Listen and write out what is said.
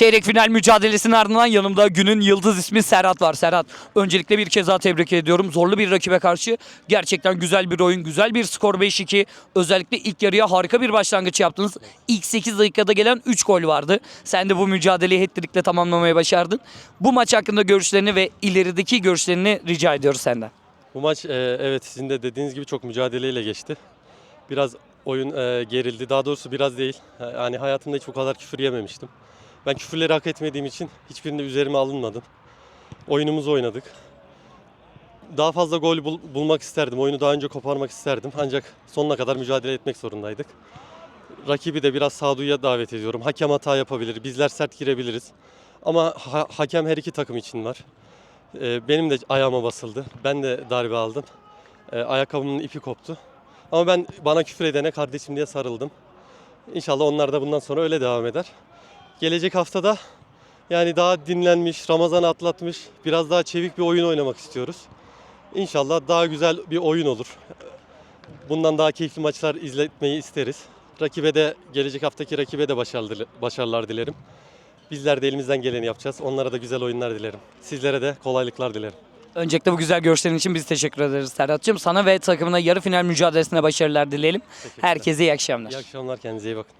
Çeyrek final mücadelesinin ardından yanımda günün yıldız ismi Serhat var. Serhat öncelikle bir kez daha tebrik ediyorum. Zorlu bir rakibe karşı gerçekten güzel bir oyun, güzel bir skor 5-2. Özellikle ilk yarıya harika bir başlangıç yaptınız. İlk 8 dakikada gelen 3 gol vardı. Sen de bu mücadeleyi hat-trick'le tamamlamayı başardın. Bu maç hakkında görüşlerini ve ilerideki görüşlerini rica ediyoruz senden. Bu maç e, evet sizin de dediğiniz gibi çok mücadeleyle geçti. Biraz oyun e, gerildi. Daha doğrusu biraz değil. E, Yani hayatımda hiç bu kadar küfür yememiştim. Ben küfürleri hak etmediğim için hiçbirinde üzerime alınmadım. Oyunumuzu oynadık. Daha fazla gol bul- bulmak isterdim. Oyunu daha önce koparmak isterdim. Ancak sonuna kadar mücadele etmek zorundaydık. Rakibi de biraz sağduyuya davet ediyorum. Hakem hata yapabilir. Bizler sert girebiliriz. Ama ha- hakem her iki takım için var. Ee, benim de ayağıma basıldı. Ben de darbe aldım. Ee, ayakkabımın ipi koptu. Ama ben bana küfür edene kardeşim diye sarıldım. İnşallah onlar da bundan sonra öyle devam eder. Gelecek haftada yani daha dinlenmiş, Ramazan'ı atlatmış, biraz daha çevik bir oyun oynamak istiyoruz. İnşallah daha güzel bir oyun olur. Bundan daha keyifli maçlar izletmeyi isteriz. Rakibe de, gelecek haftaki rakibe de başarılar dilerim. Bizler de elimizden geleni yapacağız. Onlara da güzel oyunlar dilerim. Sizlere de kolaylıklar dilerim. Öncelikle bu güzel görüşlerin için biz teşekkür ederiz Serhat'cığım. Sana ve takımına yarı final mücadelesine başarılar dileyelim. Herkese iyi akşamlar. İyi akşamlar kendinize iyi bakın.